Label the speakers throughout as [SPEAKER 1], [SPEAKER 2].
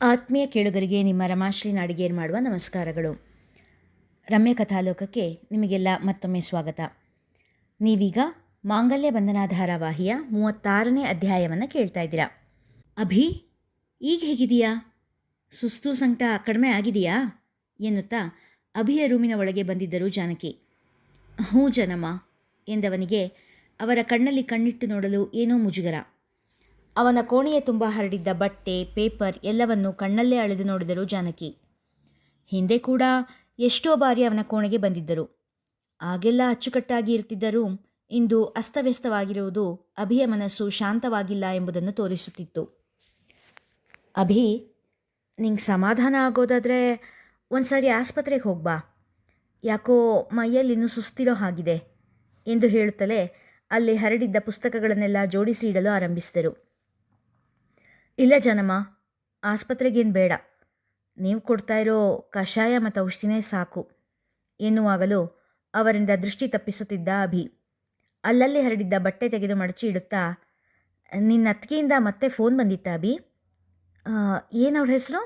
[SPEAKER 1] ಆತ್ಮೀಯ ಕೇಳುಗರಿಗೆ ನಿಮ್ಮ ರಮಾಶ್ರೀ ನಾಡಿಗೇರ್ ಮಾಡುವ ನಮಸ್ಕಾರಗಳು. ರಮ್ಯ ಕಥಾಲೋಕಕ್ಕೆ ನಿಮಗೆಲ್ಲ ಮತ್ತೊಮ್ಮೆ ಸ್ವಾಗತ. ನೀವೀಗ ಮಾಂಗಲ್ಯ ಬಂಧನ ಧಾರಾವಾಹಿಯ ಮೂವತ್ತಾರನೇ ಅಧ್ಯಾಯವನ್ನು ಕೇಳ್ತಾ ಇದ್ದೀರಾ. ಅಭಿ, ಈಗ ಹೇಗಿದೆಯಾ ಸುಸ್ತು ಸಂಕಟ ಕಡಿಮೆ ಆಗಿದೆಯಾ? ಎನ್ನುತ್ತಾ ಅಭಿಯ ರೂಮಿನ ಒಳಗೆ ಬಂದಿದ್ದರು ಜಾನಕಿ. ಹ್ಞೂ ಜನಮ್ಮ, ಎಂದವನಿಗೆ ಅವರ ಕಣ್ಣಲ್ಲಿ ಕಣ್ಣಿಟ್ಟು ನೋಡಲು ಏನೋ ಮುಜುಗರ. ಅವನ ಕೋಣೆಯ ತುಂಬ ಹರಡಿದ್ದ ಬಟ್ಟೆ, ಪೇಪರ್ ಎಲ್ಲವನ್ನೂ ಕಣ್ಣಲ್ಲೇ ಅಳೆದು ನೋಡಿದರು ಜಾನಕಿ. ಹಿಂದೆ ಕೂಡ ಎಷ್ಟೋ ಬಾರಿ ಅವನ ಕೋಣೆಗೆ ಬಂದಿದ್ದರು. ಆಗೆಲ್ಲ ಅಚ್ಚುಕಟ್ಟಾಗಿ ಇರ್ತಿದ್ದರೂ ಇಂದು ಅಸ್ತವ್ಯಸ್ತವಾಗಿರುವುದು ಅಭಿಯ ಮನಸ್ಸು ಶಾಂತವಾಗಿಲ್ಲ ಎಂಬುದನ್ನು ತೋರಿಸುತ್ತಿತ್ತು. ಅಭಿ, ನಿಂಗೆ ಸಮಾಧಾನ ಆಗೋದಾದರೆ ಒಂದು ಸಾರಿ ಆಸ್ಪತ್ರೆಗೆ ಹೋಗ್ಬಾ ಯಾಕೋ ಮೈಯಲ್ಲಿ ಇನ್ನೂ ಸುಸ್ತಿರೋ ಹಾಗಿದೆ ಎಂದು ಹೇಳುತ್ತಲೇ ಅಲ್ಲಿ ಹರಡಿದ್ದ ಪುಸ್ತಕಗಳನ್ನೆಲ್ಲ ಜೋಡಿಸಿ ಇಡಲು ಆರಂಭಿಸಿದರು. ಇಲ್ಲ ಜನಮ್ಮ, ಆಸ್ಪತ್ರೆಗೇನು ಬೇಡ. ನೀವು ಕೊಡ್ತಾ ಇರೋ ಕಷಾಯ ಮತ್ತು ಔಷಧಿನೇ ಸಾಕು. ಎನ್ನುವಾಗಲೂ ಅವರಿಂದ ದೃಷ್ಟಿ ತಪ್ಪಿಸುತ್ತಿದ್ದ ಅಭಿ. ಅಲ್ಲಲ್ಲಿ ಹರಡಿದ್ದ ಬಟ್ಟೆ ತೆಗೆದು ಮಡಚಿ ಇಡುತ್ತಾ, ನಿನ್ನ ಅತ್ತಿಗೆಯಿಂದ ಮತ್ತೆ ಫೋನ್ ಬಂದಿತ್ತ ಅಭಿ? ಏನು ಅವ್ರ ಹೆಸರು?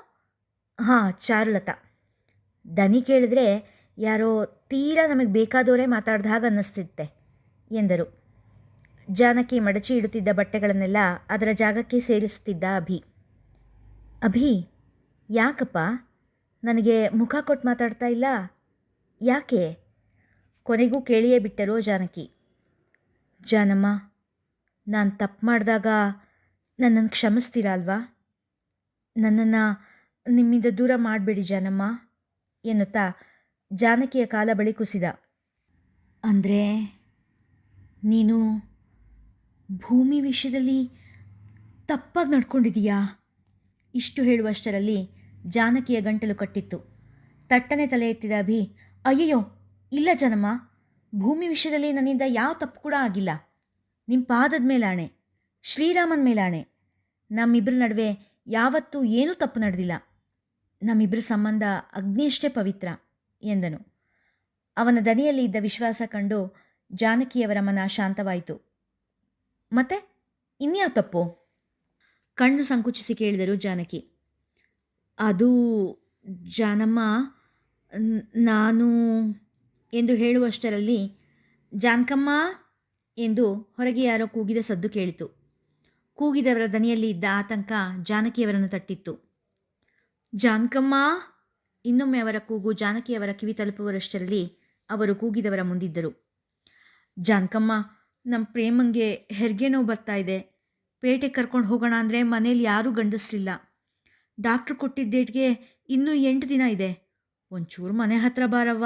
[SPEAKER 1] ಹಾಂ, ಚಾರುಲತಾ. ದನಿ ಕೇಳಿದ್ರೆ ಯಾರೋ ತೀರಾ ನಮಗೆ ಬೇಕಾದವರೇ ಮಾತಾಡ್ದ ಹಾಗೆ ಅನ್ನಿಸ್ತಿತ್ತೆ, ಎಂದರು. ಜಾನಕಿ ಮಡಚಿ ಇಡುತ್ತಿದ್ದ ಬಟ್ಟೆಗಳನ್ನೆಲ್ಲ ಅದರ ಜಾಗಕ್ಕೆ ಸೇರಿಸುತ್ತಿದ್ದ ಅಭಿ. ಅಭಿ, ಯಾಕಪ್ಪ? ನನಗೆ ಮುಖ ಕೊಟ್ಟು ಮಾತಾಡ್ತಾ ಇಲ್ಲ. ಯಾಕೆ? ಕೊನೆಗೂ ಕೇಳಿಯೇ ಬಿಟ್ಟರೋ ಜಾನಕಿ. ಜಾನಮ್ಮ, ನಾನು ತಪ್ಪು ಮಾಡಿದಾಗ ನನ್ನನ್ನು ಕ್ಷಮಿಸ್ತೀರಾ ಅಲ್ವಾ? ನನ್ನನ್ನು ನಿಮ್ಮಿಂದ ದೂರ ಮಾಡಬೇಡಿ ಜಾನಮ್ಮ, ಎನ್ನುತ್ತಾ ಜಾನಕಿಯ ಕಾಲ ಬಳಿ ಕುಸಿದ. ಅಂದರೆ ನೀನು ಭೂಮಿ ವಿಷಯದಲ್ಲಿ ತಪ್ಪಾಗಿ ನಡ್ಕೊಂಡಿದೀಯಾ ಇಷ್ಟು ಹೇಳುವಷ್ಟರಲ್ಲಿ ಜಾನಕಿಯ ಗಂಟಲು ಕಟ್ಟಿತ್ತು. ತಟ್ಟನೆ ತಲೆ ಎತ್ತಿದ ಅಭಿ, ಅಯ್ಯಯ್ಯೋ, ಇಲ್ಲ ಜನಮ್ಮ, ಭೂಮಿ ವಿಷಯದಲ್ಲಿ ನನ್ನಿಂದ ಯಾವ ತಪ್ಪು ಕೂಡ ಆಗಿಲ್ಲ. ನಿಮ್ಮ ಪಾದದ ಮೇಲಾಣೆ, ಶ್ರೀರಾಮನ ಮೇಲಾಣೆ. ನಮ್ಮಿಬ್ಬರ ನಡುವೆ ಯಾವತ್ತೂ ಏನೂ ತಪ್ಪು ನಡೆದಿಲ್ಲ. ನಮ್ಮಿಬ್ಬರ ಸಂಬಂಧ ಅಗ್ನಿಯಷ್ಟೇ ಪವಿತ್ರ, ಎಂದನು. ಅವನ ದನಿಯಲ್ಲಿ ಇದ್ದ ವಿಶ್ವಾಸ ಕಂಡು ಜಾನಕಿಯವರ ಮನ ಶಾಂತವಾಯಿತು. ಮತ್ತೆ ಇನ್ಯಾವ ತಪ್ಪು? ಕಣ್ಣು ಸಂಕುಚಿಸಿ ಕೇಳಿದರು ಜಾನಕಿ. ಅದು ಜಾನಮ್ಮ ನಾನು ಎಂದು ಹೇಳುವಷ್ಟರಲ್ಲಿ ಜಾನಕಮ್ಮ ಎಂದು ಹೊರಗೆ ಯಾರೋ ಕೂಗಿದ ಸದ್ದು ಕೇಳಿತು. ಕೂಗಿದವರ ದನಿಯಲ್ಲಿ ಇದ್ದ ಆತಂಕ ಜಾನಕಿಯವರನ್ನು ತಟ್ಟಿತ್ತು. ಜಾನ್ಕಮ್ಮ, ಇನ್ನೊಮ್ಮೆ ಅವರ ಕೂಗು ಜಾನಕಿಯವರ ಕಿವಿ ತಲುಪುವರಷ್ಟರಲ್ಲಿ ಅವರು ಕೂಗಿದವರ ಮುಂದಿದ್ದರು. ಜಾನ್ಕಮ್ಮ ನಮ್ಮ ಪ್ರೇಮಂಗೆ ಹೆರಿಗೆ ನೋವು ಬರ್ತಾ ಇದೆ. ಪೇಟೆಗೆ ಕರ್ಕೊಂಡು ಹೋಗೋಣ ಅಂದರೆ ಮನೇಲಿ ಯಾರೂ ಗಂಡಿಸ್ಲಿಲ್ಲ ಡಾಕ್ಟ್ರು ಕೊಟ್ಟಿದ್ದ ಡೇಟ್ಗೆ ಇನ್ನೂ ಎಂಟು ದಿನ ಇದೆ. ಒಂಚೂರು ಮನೆ ಹತ್ರ ಬಾರವ್ವ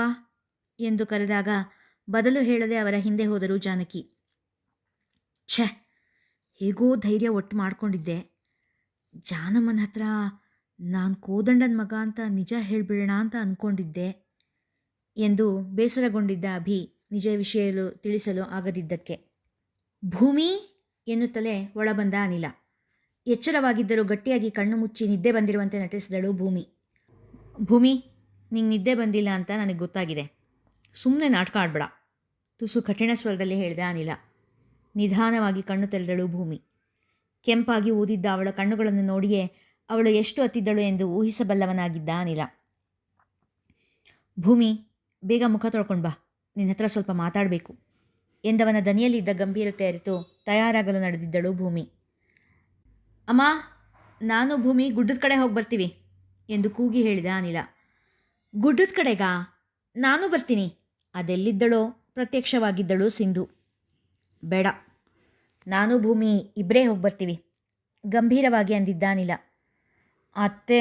[SPEAKER 1] ಎಂದು ಕರೆದಾಗ ಬದಲು ಹೇಳದೆ ಅವರ ಹಿಂದೆ ಹೋದರು ಜಾನಕಿ. ಛೆ, ಹೇಗೋ ಧೈರ್ಯ ಒಟ್ಟು ಮಾಡ್ಕೊಂಡಿದ್ದೆ. ಜಾನಮ್ಮನ ಹತ್ರ ನಾನು ಕೋದಂಡನ ಮಗ ಅಂತ ನಿಜ ಹೇಳಿಬಿಡೋಣ ಅಂತ ಅಂದ್ಕೊಂಡಿದ್ದೆ ಎಂದು ಬೇಸರಗೊಂಡಿದ್ದ ಅಭಿ ನಿಜ ವಿಷಯಲು ತಿಳಿಸಲು ಆಗದಿದ್ದಕ್ಕೆ. ಭೂಮಿ ಎನ್ನುತ್ತಲೇ ಒಳಬಂದ ಅನಿಲ. ಎಚ್ಚರವಾಗಿದ್ದರೂ ಗಟ್ಟಿಯಾಗಿ ಕಣ್ಣು ಮುಚ್ಚಿ ನಿದ್ದೆ ಬಂದಿರುವಂತೆ ನಟಿಸಿದಳು ಭೂಮಿ. ಭೂಮಿ, ನಿಂಗೆ ನಿದ್ದೆ ಬಂದಿಲ್ಲ ಅಂತ ನನಗೆ ಗೊತ್ತಾಗಿದೆ. ಸುಮ್ಮನೆ ನಾಟಕ ಆಡಬೇಡ. ತುಸು ಕಠಿಣ ಸ್ವರದಲ್ಲಿ ಹೇಳಿದ ಅನಿಲ. ನಿಧಾನವಾಗಿ ಕಣ್ಣು ತೆರೆದಳು ಭೂಮಿ. ಕೆಂಪಾಗಿ ಊದಿದ್ದ ಅವಳ ಕಣ್ಣುಗಳನ್ನು ನೋಡಿಯೇ ಅವಳು ಎಷ್ಟು ಅತ್ತಿದ್ದಳು ಎಂದು ಊಹಿಸಬಲ್ಲವನಾಗಿದ್ದ ಅನಿಲ. ಭೂಮಿ, ಬೇಗ ಮುಖ ತೊಳ್ಕೊಂಡು ಬಾ. ನಿನ್ನ ಹತ್ರ ಸ್ವಲ್ಪ ಮಾತಾಡಬೇಕು. ಎಂದವನ ದನಿಯಲ್ಲಿದ್ದ ಗಂಭೀರತೆ ಅರಿತು ತಯಾರಾಗಲು ನಡೆದಿದ್ದಳು ಭೂಮಿ. ಅಮ್ಮ, ನಾನು ಭೂಮಿ ಗುಡ್ಡದ ಕಡೆ ಹೋಗಿ ಬರ್ತೀವಿ ಎಂದು ಕೂಗಿ ಹೇಳಿದ ಅನಿಲ. ಗುಡ್ಡದ ಕಡೆಗಾ? ನಾನು ಬರ್ತೀನಿ. ಅದೆಲ್ಲಿದ್ದಳೋ ಪ್ರತ್ಯಕ್ಷವಾಗಿದ್ದಳು ಸಿಂಧು. ಬೇಡ, ನಾನು ಭೂಮಿ ಇಬ್ಬರೇ ಹೋಗಿ ಬರ್ತೀವಿ, ಗಂಭೀರವಾಗಿ ಅಂದಿದ್ದ ಅನಿಲ. ಅತ್ತೆ,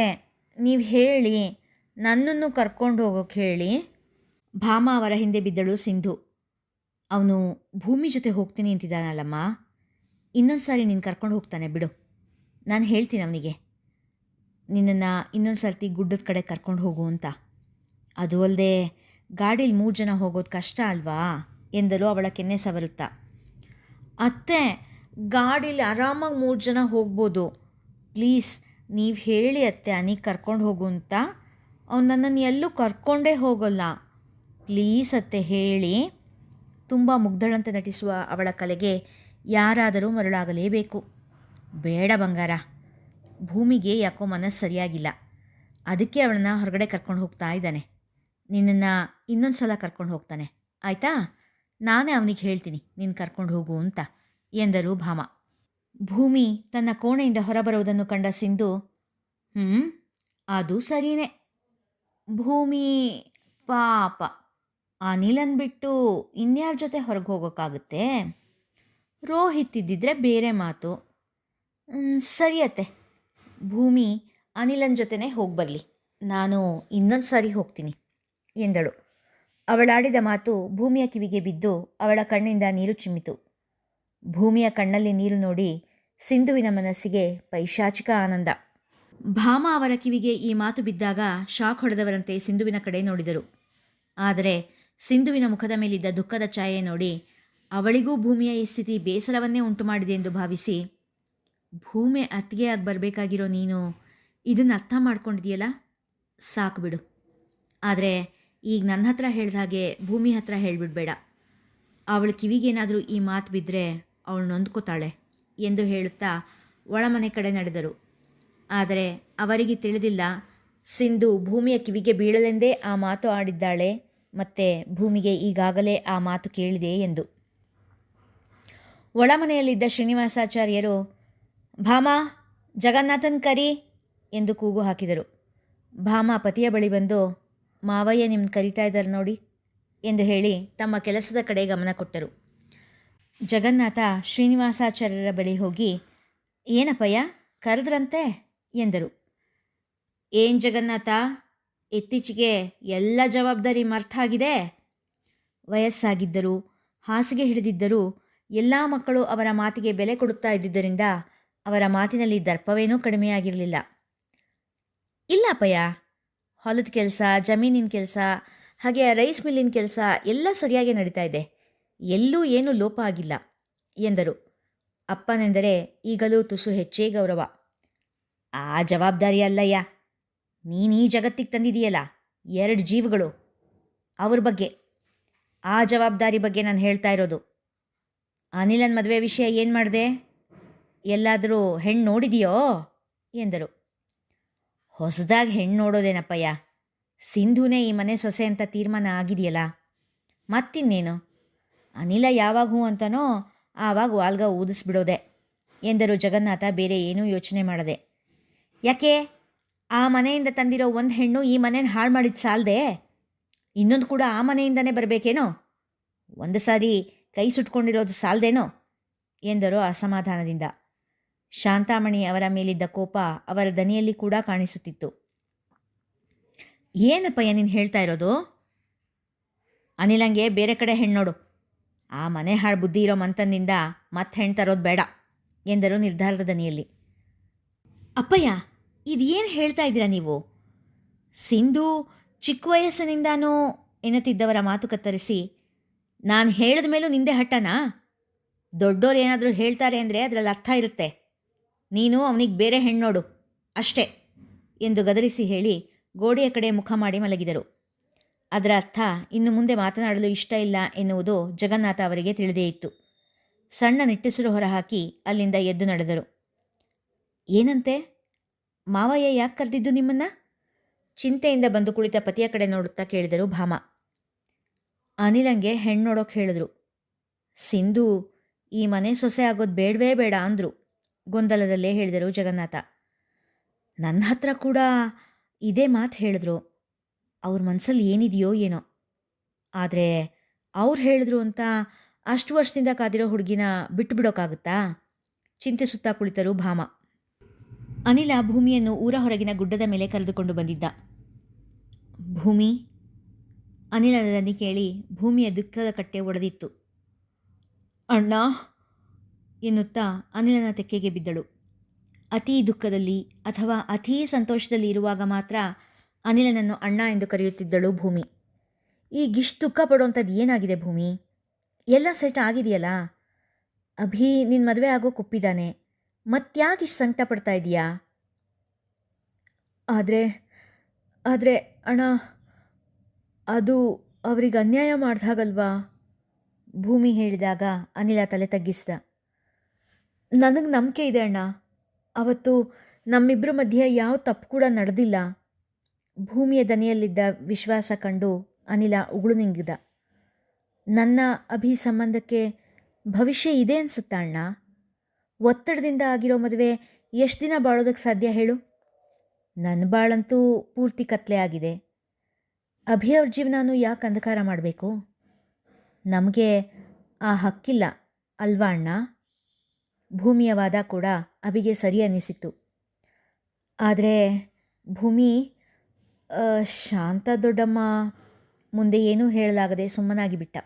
[SPEAKER 1] ನೀವು ಹೇಳಿ, ನನ್ನನ್ನು ಕರ್ಕೊಂಡು ಹೋಗೋಕೆ ಹೇಳಿ. ಭಾಮ ಅವರ ಹಿಂದೆ ಬಿದ್ದಳು ಸಿಂಧು. ಅವನು ಭೂಮಿ ಜೊತೆ ಹೋಗ್ತೀನಿ ಅಂತಿದ್ದಾನಲ್ಲಮ್ಮ. ಇನ್ನೊಂದು ಸಾರಿ ನೀನು ಕರ್ಕೊಂಡು ಹೋಗ್ತಾನೆ, ಬಿಡು. ನಾನು ಹೇಳ್ತೀನಿ ಅವನಿಗೆ. ನಿನ್ನನ್ನು ಇನ್ನೊಂದು ಸರ್ತಿ ಗುಡ್ಡದ ಕಡೆ ಕರ್ಕೊಂಡು ಹೋಗು ಅಂತ. ಅದು ಅಲ್ಲದೆ ಗಾಡೀಲಿ ಮೂರು ಜನ ಹೋಗೋದು ಕಷ್ಟ ಅಲ್ವಾ? ಎಂದರು ಅವಳ ಕೆನ್ನೆ ಸವರುತ್ತಾ. ಅತ್ತೆ, ಗಾಡೀಲಿ ಆರಾಮಾಗಿ ಮೂರು ಜನ ಹೋಗ್ಬೋದು. ಪ್ಲೀಸ್, ನೀವು ಹೇಳಿ ಅತ್ತೆ ಅನಿಗೆ ಕರ್ಕೊಂಡು ಹೋಗು ಅಂತ. ಅವ್ನು ನನ್ನನ್ನು ಎಲ್ಲೂ ಕರ್ಕೊಂಡೇ ಹೋಗೋಲ್ಲ. ಪ್ಲೀಸ್ ಅತ್ತೆ, ಹೇಳಿ. ತುಂಬ ಮುಗ್ಧಳಂತೆ ನಟಿಸುವ ಅವಳ ಕಲೆಗೆ ಯಾರಾದರೂ ಮರುಳಾಗಲೇಬೇಕು. ಬೇಡ ಬಂಗಾರ. ಭೂಮಿಗೆ ಯಾಕೋ ಮನಸ್ಸು ಸರಿಯಾಗಿಲ್ಲ. ಅದಕ್ಕೆ ಅವಳನ್ನ ಹೊರಗಡೆ ಕರ್ಕೊಂಡು ಹೋಗ್ತಾ ಇದ್ದಾನೆ. ನಿನ್ನನ್ನು ಇನ್ನೊಂದು ಸಲ ಕರ್ಕೊಂಡು ಹೋಗ್ತಾನೆ. ಆಯಿತಾ? ನಾನೇ ಅವನಿಗೆ ಹೇಳ್ತೀನಿ, ನೀನು ಕರ್ಕೊಂಡು ಹೋಗು ಅಂತ, ಎಂದರು ಭಾಮ. ಭೂಮಿ ತನ್ನ ಕೋಣೆಯಿಂದ ಹೊರಬರುವುದನ್ನು ಕಂಡ ಸಿಂಧು ಹ್ಞೂ ಅದು ಸರಿಯೇ ಭೂಮಿ ಪಾಪ. ಅನಿಲನ್ ಬಿಟ್ಟು ಇನ್ಯಾರ ಜೊತೆ ಹೊರಗೆ ಹೋಗೋಕ್ಕಾಗುತ್ತೆ ರೋಹಿತ್ ಇದ್ದಿದ್ರೆ ಬೇರೆ ಮಾತು. ಸರಿಯತ್ತೆ ಭೂಮಿ ಅನಿಲನ್ ಜೊತೆನೇ ಹೋಗಿ ನಾನು ಇನ್ನೊಂದು ಸಾರಿ ಹೋಗ್ತೀನಿ, ಎಂದಳು. ಅವಳಾಡಿದ ಮಾತು ಭೂಮಿಯ ಕಿವಿಗೆ ಬಿದ್ದು ಅವಳ ಕಣ್ಣಿಂದ ನೀರು ಚಿಮ್ಮಿತು. ಭೂಮಿಯ ಕಣ್ಣಲ್ಲಿ ನೀರು ನೋಡಿ ಸಿಂಧುವಿನ ಮನಸ್ಸಿಗೆ ಪೈಶಾಚಿಕ ಆನಂದ. ಭಾಮ ಅವರ ಕಿವಿಗೆ ಈ ಮಾತು ಬಿದ್ದಾಗ ಶಾಕ್ ಹೊಡೆದವರಂತೆ ಸಿಂಧುವಿನ ಕಡೆ ನೋಡಿದರು. ಆದರೆ ಸಿಂಧುವಿನ ಮುಖದ ಮೇಲಿದ್ದ ದುಃಖದ ಛಾಯೆ ನೋಡಿ ಅವಳಿಗೂ ಭೂಮಿಯ ಈ ಸ್ಥಿತಿ ಬೇಸರವನ್ನೇ ಉಂಟು ಮಾಡಿದೆ ಎಂದು ಭಾವಿಸಿ, ಭೂಮಿ ಅತ್ತಿಗೆಯಾಗಿ ಬರಬೇಕಾಗಿರೋ ನೀನು ಇದನ್ನು ಅರ್ಥ ಮಾಡ್ಕೊಂಡಿದೆಯಲ್ಲ? ಸಾಕು ಬಿಡು. ಆದರೆ ಈಗ ನನ್ನ ಹತ್ರ ಹೇಳಿದ ಹಾಗೆ ಭೂಮಿ ಹತ್ರ ಹೇಳಿಬಿಡ್ಬೇಡ. ಅವಳ ಕಿವಿಗೇನಾದರೂ ಈ ಮಾತು ಬಿದ್ದರೆ ಅವಳು ನೊಂದ್ಕೋತಾಳೆ ಎಂದು ಹೇಳುತ್ತಾ ಒಳಮನೆ ಕಡೆ ನಡೆದರು. ಆದರೆ ಅವರಿಗೆ ತಿಳಿದಿಲ್ಲ, ಸಿಂಧು ಭೂಮಿಯ ಕಿವಿಗೆ ಬೀಳಲೆಂದೇ ಆ ಮಾತು ಆಡಿದ್ದಾಳೆ. ಮತ್ತು ಭೂಮಿಗೆ ಈಗಾಗಲೇ ಆ ಮಾತು ಕೇಳಿದೆ ಎಂದು. ಒಳಮನೆಯಲ್ಲಿದ್ದ ಶ್ರೀನಿವಾಸಾಚಾರ್ಯರು, ಭಾಮ, ಜಗನ್ನಾಥನ್ ಕರಿ ಎಂದು ಕೂಗು ಹಾಕಿದರು. ಭಾಮ ಪತಿಯ ಬಳಿ ಬಂದು, ಮಾವಯ್ಯ ನಿಮ್ಮ ಕರಿತಾ ಇದ್ದಾರೆ ನೋಡಿ ಎಂದು ಹೇಳಿ ತಮ್ಮ ಕೆಲಸದ ಕಡೆ ಗಮನ ಕೊಟ್ಟರು. ಜಗನ್ನಾಥ ಶ್ರೀನಿವಾಸಾಚಾರ್ಯರ ಬಳಿ ಹೋಗಿ, ಏನಪ್ಪಯ್ಯ, ಕರೆದ್ರಂತೆ? ಎಂದರು. ಏನು ಜಗನ್ನಾಥ? ಇತ್ತೀಚೆಗೆ ಎಲ್ಲ ಜವಾಬ್ದಾರಿ ಮರ್ತಾಗಿದೆ ವಯಸ್ಸಾಗಿದ್ದರೂ, ಹಾಸಿಗೆ ಹಿಡಿದಿದ್ದರೂ, ಎಲ್ಲ ಮಕ್ಕಳು ಅವರ ಮಾತಿಗೆ ಬೆಲೆ ಕೊಡುತ್ತಾ ಇದ್ದಿದ್ದರಿಂದ ಅವರ ಮಾತಿನಲ್ಲಿ ದರ್ಪವೇನೂ ಕಡಿಮೆಯಾಗಿರಲಿಲ್ಲ. ಇಲ್ಲ ಅಪ್ಪಯ್ಯ, ಹೊಲದ ಕೆಲಸ, ಜಮೀನಿನ ಕೆಲಸ, ಹಾಗೆ ರೈಸ್ ಮಿಲ್ಲಿನ ಕೆಲಸ ಎಲ್ಲ ಸರಿಯಾಗಿ ನಡೀತಾ ಇದೆ. ಎಲ್ಲೂ ಏನೂ ಲೋಪ ಆಗಿಲ್ಲ, ಎಂದರು. ಅಪ್ಪನೆಂದರೆ ಈಗಲೂ ತುಸು ಹೆಚ್ಚೇ ಗೌರವ. ಆ ಜವಾಬ್ದಾರಿ ಅಲ್ಲಯ್ಯ. ನೀನು ಈ ಜಗತ್ತಿಗೆ ತಂದಿದೀಯಲ್ಲ, ಎರಡು ಜೀವಗಳು. ಅವ್ರ ಬಗ್ಗೆ, ಆ ಜವಾಬ್ದಾರಿ ಬಗ್ಗೆ ನಾನು ಹೇಳ್ತಾ ಇರೋದು. ಅನಿಲನ್ ಮದುವೆ ವಿಷಯ ಏನು ಮಾಡಿದೆ? ಎಲ್ಲಾದರೂ ಹೆಣ್ಣು ನೋಡಿದೆಯೋ? ಎಂದರು. ಹೊಸದಾಗಿ ಹೆಣ್ಣು ನೋಡೋದೇನಪ್ಪಯ್ಯ? ಸಿಂಧುನೇ ಈ ಮನೆ ಸೊಸೆ ಅಂತ ತೀರ್ಮಾನ ಆಗಿದೆಯಲ್ಲ? ಮತ್ತಿನ್ನೇನು? ಅನಿಲ ಯಾವಾಗ ಹೂ ಅಂತನೋ ಆವಾಗ ವಾಲ್ಗ ಊದಿಸ್ಬಿಡೋದೆ, ಎಂದರು ಜಗನ್ನಾಥ ಬೇರೆ ಏನೂ ಯೋಚನೆ ಮಾಡದೆ. ಯಾಕೆ? ಆ ಮನೆಯಿಂದ ತಂದಿರೋ ಒಂದು ಹೆಣ್ಣು ಈ ಮನೇನ ಹಾಳು ಮಾಡಿದ ಸಾಲದೆ? ಇನ್ನೊಂದು ಕೂಡ ಆ ಮನೆಯಿಂದನೇ ಬರಬೇಕೇನೋ? ಒಂದು ಸಾರಿ ಕೈ ಸುಟ್ಕೊಂಡಿರೋದು ಸಾಲದೇನೋ? ಎಂದರು ಅಸಮಾಧಾನದಿಂದ. ಶಾಂತಾಮಣಿ ಅವರ ಮೇಲಿದ್ದ ಕೋಪ ಅವರ ದನಿಯಲ್ಲಿ ಕೂಡ ಕಾಣಿಸುತ್ತಿತ್ತು. ಏನಪ್ಪಯ್ಯ ನೀನು ಹೇಳ್ತಾ ಇರೋದು? ಅನಿಲಂಗೆ ಬೇರೆ ಕಡೆ ಹೆಣ್ಣೋಡು ಆ ಮನೆ ಹಾಳು ಬುದ್ಧಿ ಇರೋ ಮಂತನಿಂದ ಮತ್ತೆ ಹೆಣ್ಣು ತರೋದು ಬೇಡ, ಎಂದರು ನಿರ್ಧಾರದ ದನಿಯಲ್ಲಿ. ಅಪ್ಪಯ್ಯ ಇದೇನು ಹೇಳ್ತಾ ಇದ್ದೀರಾ ನೀವು? ಸಿಂಧು ಚಿಕ್ಕ ವಯಸ್ಸಿನಿಂದಾನೋ ಎನ್ನುತ್ತಿದ್ದವರ ಮಾತು ಕತ್ತರಿಸಿ, ನಾನು ಹೇಳಿದ ಮೇಲೂ ನಿಂದೆ ಹಟ್ಟನಾ ದೊಡ್ಡೋರು ಏನಾದರೂ ಹೇಳ್ತಾರೆ ಅಂದರೆ ಅದರಲ್ಲಿ ಅರ್ಥ ಇರುತ್ತೆ. ನೀನು ಅವನಿಗೆ ಬೇರೆ ಹೆಣ್ಣೋಡು, ಅಷ್ಟೇ, ಎಂದು ಗದರಿಸಿ ಹೇಳಿ ಗೋಡೆಯ ಕಡೆ ಮುಖ ಮಾಡಿ ಮಲಗಿದರು. ಅದರ ಅರ್ಥ ಇನ್ನು ಮುಂದೆ ಮಾತನಾಡಲು ಇಷ್ಟ ಇಲ್ಲ ಎನ್ನುವುದು ಜಗನ್ನಾಥ ಅವರಿಗೆ ತಿಳಿದೇ ಇತ್ತು. ಸಣ್ಣ ನಿಟ್ಟುಸಿರು ಹೊರಹಾಕಿ ಅಲ್ಲಿಂದ ಎದ್ದು ನಡೆದರು. ಏನಂತೆ? ಮಾವಯ್ಯ ಯಾಕೆ ಕರೆದಿದ್ದು ನಿಮ್ಮನ್ನ? ಚಿಂತೆಯಿಂದ ಬಂದು ಕುಳಿತ ಪತಿಯ ಕಡೆ ನೋಡುತ್ತಾ ಕೇಳಿದರು ಭಾಮ. ಅನಿಲಂಗೆ ಹೆಣ್ಣು ನೋಡೋಕೆ ಹೇಳಿದ್ರು. ಸಿಂಧು, ಈ ಮನೆ ಸೊಸೆ ಆಗೋದು ಬೇಡವೇ ಬೇಡ ಅಂದರು. ಗೊಂದಲದಲ್ಲೇ ಹೇಳಿದರು ಜಗನ್ನಾಥ. ನನ್ನ ಹತ್ರ ಕೂಡ ಇದೇ ಮಾತು ಹೇಳಿದ್ರು. ಅವ್ರ ಮನಸ್ಸಲ್ಲಿ ಏನಿದೆಯೋ ಏನೋ. ಆದರೆ ಅವ್ರು ಹೇಳಿದ್ರು ಅಂತ ಅಷ್ಟು ವರ್ಷದಿಂದ ಕಾದಿರೋ ಹುಡುಗಿನ ಬಿಟ್ಟು ಬಿಡೋಕ್ಕಾಗುತ್ತಾ ಚಿಂತಿಸುತ್ತಾ ಕುಳಿತರು ಭಾಮ. ಅನಿಲ ಭೂಮಿಯನ್ನು ಊರ ಹೊರಗಿನ ಗುಡ್ಡದ ಮೇಲೆ ಕರೆದುಕೊಂಡು ಬಂದಿದ್ದ. ಭೂಮಿ? ಅನಿಲನದನ್ನು ದನಿ ಕೇಳಿ ಭೂಮಿಯ ದುಃಖದ ಕಟ್ಟೆ ಒಡೆದಿತ್ತು. ಅಣ್ಣ? ಎನ್ನುತ್ತಾ ಅನಿಲನ ತೆಕ್ಕೆಗೆ ಬಿದ್ದಳು. ಅತೀ ದುಃಖದಲ್ಲಿ ಅಥವಾ ಅತೀ ಸಂತೋಷದಲ್ಲಿ ಇರುವಾಗ ಮಾತ್ರ ಅನಿಲನನ್ನು ಅಣ್ಣ ಎಂದು ಕರೆಯುತ್ತಿದ್ದಳು ಭೂಮಿ. ಈಗಿಷ್ಟು ದುಃಖ ಪಡುವಂಥದ್ದು ಏನಾಗಿದೆ ಭೂಮಿ? ಎಲ್ಲ ಸೆಟ್ ಆಗಿದೆಯಲ್ಲ? ಅಭಿ ನಿನ್ನ ಮದುವೆ ಆಗೋ ಒಪ್ಪಿದ್ದಾನೆ ಮತ್ತ್ಯಾಕೆ ಇಷ್ಟು ಸಂಕಟ ಪಡ್ತಾ ಇದೀಯಾ? ಆದರೆ ಆದರೆ ಅಣ್ಣ, ಅದು ಅವ್ರಿಗೆ ಅನ್ಯಾಯ ಮಾಡ್ದಾಗಲ್ವಾ ಭೂಮಿ ಹೇಳಿದಾಗ ಅನಿಲ ತಲೆ ತಗ್ಗಿಸ್ದ. ನನಗೆ ನಂಬಿಕೆ ಇದೆ ಅಣ್ಣ. ಅವತ್ತು ನಮ್ಮಿಬ್ಬರ ಮಧ್ಯೆ ಯಾವ ತಪ್ಪು ಕೂಡ ನಡೆದಿಲ್ಲ. ಭೂಮಿಯ ದನಿಯಲ್ಲಿದ್ದ ವಿಶ್ವಾಸ ಕಂಡು ಅನಿಲ ಉಗುಳು ನಿಂಗಿದ. ನನ್ನ ಅಭಿ ಸಂಬಂಧಕ್ಕೆ ಭವಿಷ್ಯ ಇದೆ ಅನ್ಸುತ್ತಾ ಅಣ್ಣ? ಒತ್ತಡದಿಂದ ಆಗಿರೋ ಮದುವೆ ಎಷ್ಟು ದಿನ ಬಾಳೋದಕ್ಕೆ ಸಾಧ್ಯ ಹೇಳು? ನನ್ನ ಬಾಳಂತೂ ಪೂರ್ತಿ ಕತ್ಲೆ ಆಗಿದೆ. ಅಭಿ ಅವ್ರ ಜೀವನನೂ ಯಾಕೆ ಅಂಧಕಾರ ಮಾಡಬೇಕು? ನಮಗೆ ಆ ಹಕ್ಕಿಲ್ಲ, ಅಲ್ವಾ ಅಣ್ಣ? ಭೂಮಿಯ ವಾದ ಕೂಡ ಅಭಿಗೆ ಸರಿ ಅನ್ನಿಸಿತ್ತು. ಆದರೆ ಭೂಮಿ ಶಾಂತ ದೊಡ್ಡಮ್ಮ ಮುಂದೆ ಏನೂ ಹೇಳಲಾಗದೆ ಸುಮ್ಮನಾಗಿ ಬಿಟ್ಟ.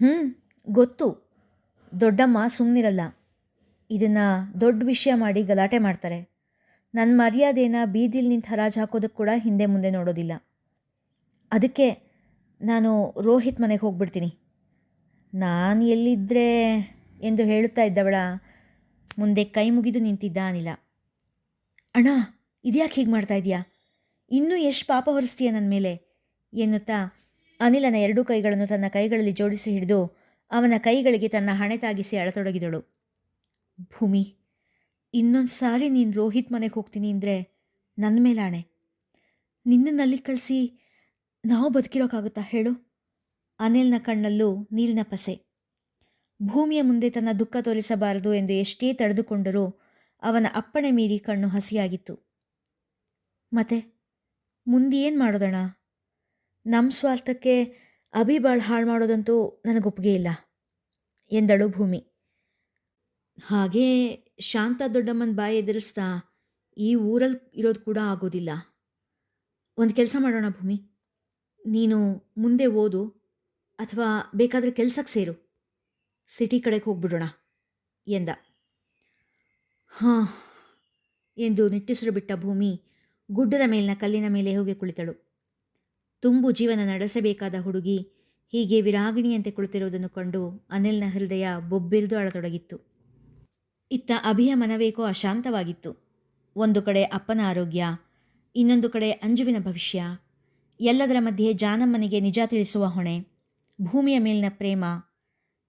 [SPEAKER 1] ಹ್ಞೂ ಗೊತ್ತು. ದೊಡ್ಡಮ್ಮ ಸುಮ್ಮನಿರಲ್ಲ ಇದನ್ನು ದೊಡ್ಡ ವಿಷಯ ಮಾಡಿ ಗಲಾಟೆ ಮಾಡ್ತಾರೆ. ನನ್ನ ಮರ್ಯಾದೆನ ಬೀದಿಲಿ ನಿಂತು ಹರಾಜು ಹಾಕೋದಕ್ಕೆ ಕೂಡ ಹಿಂದೆ ಮುಂದೆ ನೋಡೋದಿಲ್ಲ. ಅದಕ್ಕೆ ನಾನು ರೋಹಿತ್ ಮನೆಗೆ ಹೋಗ್ಬಿಡ್ತೀನಿ. ನಾನು ಎಲ್ಲಿದ್ದರೆ ಎಂದು ಹೇಳುತ್ತಾ ಇದ್ದವಳ ಮುಂದೆ ಕೈ ಮುಗಿದು ನಿಂತಿದ್ದ ಅನಿಲ. ಅಣ್ಣ, ಇದ್ಯಾಕೆ ಹೀಗೆ ಮಾಡ್ತಾ ಇದೆಯಾ? ಇನ್ನೂ ಎಷ್ಟು ಪಾಪ ಹೊರಿಸ್ತೀಯ ನನ್ನ ಮೇಲೆ? ಎನ್ನುತ್ತಾ ಅನಿಲನ ಎರಡೂ ಕೈಗಳನ್ನು ತನ್ನ ಕೈಗಳಲ್ಲಿ ಜೋಡಿಸಿ ಹಿಡಿದು ಅವನ ಕೈಗಳಿಗೆ ತನ್ನ ಹಣೆ ತಾಗಿಸಿ ಅಳತೊಡಗಿದಳು. ಭೂಮಿ, ಇನ್ನೊಂದು ಸಾರಿ ನೀನು ರೋಹಿತ್ ಮನೆಗೆ ಹೋಗ್ತೀನಿ ಅಂದರೆ ನನ್ನ ಮೇಲೆ ಆಣೆ ನಿನ್ನಲ್ಲಿ ಕಳಿಸಿ ನಾವು ಬದುಕಿರೋಕ್ಕಾಗುತ್ತಾ ಹೇಳು? ಅನಿಲ್ನ ಕಣ್ಣಲ್ಲೂ ನೀರಿನ ಪಸೆ. ಭೂಮಿಯ ಮುಂದೆ ತನ್ನ ದುಃಖ ತೋರಿಸಬಾರದು ಎಂದು ಎಷ್ಟೇ ತಡೆದುಕೊಂಡರೂ ಅವನ ಅಪ್ಪಣೆ ಮೀರಿ ಕಣ್ಣು ಹಸಿಯಾಗಿತ್ತು. ಮತ್ತೆ ಮುಂದೇನು ಮಾಡೋದಣ್ಣ? ನಮ್ಮ ಸ್ವಾರ್ಥಕ್ಕೆ ಅಭಿಬಾಳ್ ಹಾಳು ಮಾಡೋದಂತೂ ನನಗೊಪ್ಪಿಗೆ ಇಲ್ಲ. ಎಂದಳು ಭೂಮಿ. ಹಾಗೇ ಶಾಂತ ದೊಡ್ಡಮ್ಮನ ಬಾಯಿ ಎದುರಿಸ್ತಾ ಈ ಊರಲ್ಲಿ ಇರೋದು ಕೂಡ ಆಗೋದಿಲ್ಲ. ಒಂದು ಕೆಲಸ ಮಾಡೋಣ ಭೂಮಿ. ನೀನು ಮುಂದೆ ಓದು ಅಥವಾ ಬೇಕಾದರೆ ಕೆಲಸಕ್ಕೆ ಸೇರು. ಸಿಟಿ ಕಡೆಗೆ ಹೋಗ್ಬಿಡೋಣ ಎಂದ. ಹಾಂ ಎಂದು ನಿಟ್ಟುಸಿರು ಬಿಟ್ಟ ಭೂಮಿ ಗುಡ್ಡದ ಮೇಲಿನ ಕಲ್ಲಿನ ಮೇಲೆ ಹೋಗಿ ಕುಳಿತಳು. ತುಂಬು ಜೀವನ ನಡೆಸಬೇಕಾದ ಹುಡುಗಿ ಹೀಗೆ ವಿರಾಗಿಣಿಯಂತೆ ಕುಳಿತಿರುವುದನ್ನು ಕಂಡು ಅನಿಲ್ನ ಹೃದಯ ಬೊಬ್ಬಿರಿದು ಅಳತೊಡಗಿತ್ತು. ಇತ್ತ ಅಭಿಯ ಮನವೇಕೋ ಅಶಾಂತವಾಗಿತ್ತು. ಒಂದು ಕಡೆ ಅಪ್ಪನ ಆರೋಗ್ಯ, ಇನ್ನೊಂದು ಕಡೆ ಅಂಜುವಿನ ಭವಿಷ್ಯ. ಎಲ್ಲದರ ಮಧ್ಯೆ ಜಾನಮ್ಮನಿಗೆ ನಿಜ ತಿಳಿಸುವ ಹೊಣೆ, ಭೂಮಿಯ ಮೇಲಿನ ಪ್ರೇಮ.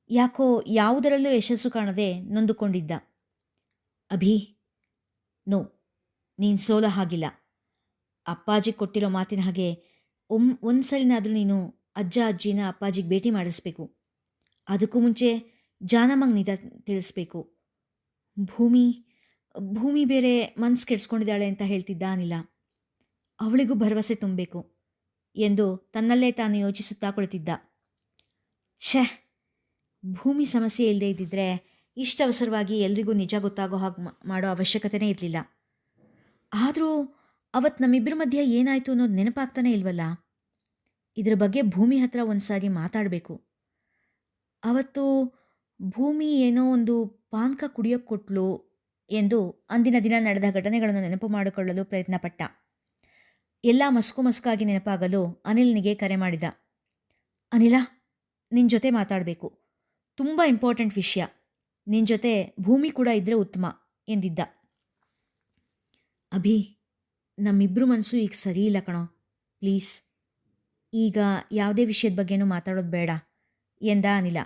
[SPEAKER 1] ಯಾಕೋ ಯಾವುದರಲ್ಲೂ ಯಶಸ್ಸು ಕಾಣದೆ ನೊಂದುಕೊಂಡಿದ್ದ. ಅಭಿ, ನೋ, ನೀನು ಸೋಲ ಹಾಗಿಲ್ಲ. ಅಪ್ಪಾಜಿ ಕೊಟ್ಟಿರೋ ಮಾತಿನ ಹಾಗೆ ಒಮ್ ನೀನು ಅಜ್ಜ, ಅಜ್ಜಿನ ಅಪ್ಪಾಜಿಗೆ ಭೇಟಿ ಮಾಡಿಸ್ಬೇಕು. ಅದಕ್ಕೂ ಮುಂಚೆ ಜಾನಮ್ಮಂಗೆ ನಿಧ ತಿಳಿಸ್ಬೇಕು. ಭೂಮಿ ಭೂಮಿ ಬೇರೆ ಮನ್ಸು ಕೆಡ್ಸ್ಕೊಂಡಿದ್ದಾಳೆ ಅಂತ ಹೇಳ್ತಿದ್ದ ಅನಿಲ. ಅವಳಿಗೂ ಭರವಸೆ ತುಂಬಬೇಕು ಎಂದು ತನ್ನಲ್ಲೇ ತಾನು ಯೋಚಿಸುತ್ತಾ ಕುಳಿತಿದ್ದ. ಛೆ! ಭೂಮಿ ಸಮಸ್ಯೆ ಇಲ್ಲದೆ ಇದ್ದಿದ್ರೆ ಇಷ್ಟು ಅವಸರವಾಗಿ ಎಲ್ರಿಗೂ ನಿಜ ಗೊತ್ತಾಗೋ ಹಾಗೆ ಮಾಡೋ ಅವಶ್ಯಕತೆನೇ ಇರಲಿಲ್ಲ. ಆದರೂ ಅವತ್ತು ನಮ್ಮಿಬ್ಬರ ಮಧ್ಯೆ ಏನಾಯಿತು ಅನ್ನೋದು ನೆನಪಾಗ್ತಾನೆ ಇಲ್ವಲ್ಲ? ಇದ್ರ ಬಗ್ಗೆ ಭೂಮಿ ಹತ್ರ ಒಂದ್ಸಾರಿ ಮಾತಾಡಬೇಕು. ಅವತ್ತು ಭೂಮಿ ಏನೋ ಒಂದು ಪಾನ್ಕ ಕುಡಿಯೋಕ್ಕೆ ಕೊಟ್ಲು ಎಂದು ಅಂದಿನ ದಿನ ನಡೆದ ಘಟನೆಗಳನ್ನು ನೆನಪು ಮಾಡಿಕೊಳ್ಳಲು ಪ್ರಯತ್ನಪಟ್ಟ. ಎಲ್ಲ ಮಸ್ಕು ಮಸ್ಕಾಗಿ ನೆನಪಾಗಲು ಅನಿಲ್ನಿಗೆ ಕರೆ ಮಾಡಿದ. ಅನಿಲ ನಿನ್ನ ಜೊತೆ ಮಾತಾಡಬೇಕು. ತುಂಬ ಇಂಪಾರ್ಟೆಂಟ್ ವಿಷಯ. ನಿನ್ನ ಜೊತೆ ಭೂಮಿ ಕೂಡ ಇದ್ದರೆ ಉತ್ತಮ ಎಂದಿದ್ದ. ಅಭಿ ನಮ್ಮಿಬ್ಬರು ಮನಸ್ಸು ಈಗ ಸರಿ ಇಲ್ಲ ಕಣೋ. ಪ್ಲೀಸ್. ಈಗ ಯಾವುದೇ ವಿಷಯದ ಬಗ್ಗೆನೂ ಮಾತಾಡೋದು ಬೇಡ. ಎಂದ ಅನಿಲ.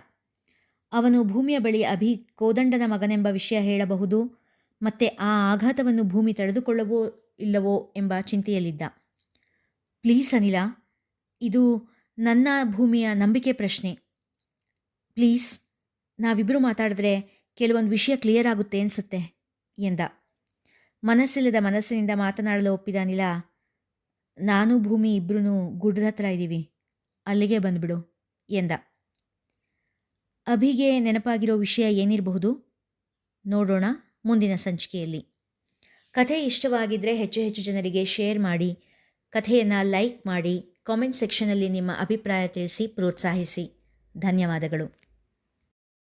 [SPEAKER 1] ಅವನು ಭೂಮಿಯ ಬಳಿ ಅಭಿ ಕೋದಂಡನ ಮಗನೆಂಬ ವಿಷಯ ಹೇಳಬಹುದು, ಮತ್ತೆ ಆ ಆಘಾತವನ್ನು ಭೂಮಿ ತಡೆದುಕೊಳ್ಳವೋ ಇಲ್ಲವೋ ಎಂಬ ಚಿಂತೆಯಲ್ಲಿದ್ದ. ಪ್ಲೀಸ್ ಅನಿಲ, ಇದು ನನ್ನ ಭೂಮಿಯ ನಂಬಿಕೆ ಪ್ರಶ್ನೆ. ಪ್ಲೀಸ್ ನಾವಿಬ್ಬರು ಮಾತಾಡಿದ್ರೆ ಕೆಲವೊಂದು ವಿಷಯ ಕ್ಲಿಯರ್ ಆಗುತ್ತೆ ಅನಿಸುತ್ತೆ, ಎಂದ. ಮನಸ್ಸಿಲ್ಲದ ಮನಸ್ಸಿನಿಂದ ಮಾತನಾಡಲು ಒಪ್ಪಿದ ಅನಿಲ, ನಾನು ಭೂಮಿ ಇಬ್ಬರೂ ಗುಡ್ಡದ ಹತ್ರ ಇದ್ದೀವಿ, ಅಲ್ಲಿಗೆ ಬಂದ್ಬಿಡು, ಎಂದ. ಅಭಿಗೆ ನೆನಪಾಗಿರೋ ವಿಷಯ ಏನಿರಬಹುದು? ನೋಡೋಣ ಮುಂದಿನ ಸಂಚಿಕೆಯಲ್ಲಿ. ಕಥೆ ಇಷ್ಟವಾಗಿದ್ದರೆ ಹೆಚ್ಚು ಹೆಚ್ಚು ಜನರಿಗೆ ಶೇರ್ ಮಾಡಿ, ಕಥೆಯನ್ನು ಲೈಕ್ ಮಾಡಿ, ಕಾಮೆಂಟ್ ಸೆಕ್ಷನಲ್ಲಿ ನಿಮ್ಮ ಅಭಿಪ್ರಾಯ ತಿಳಿಸಿ, ಪ್ರೋತ್ಸಾಹಿಸಿ. ಧನ್ಯವಾದಗಳು.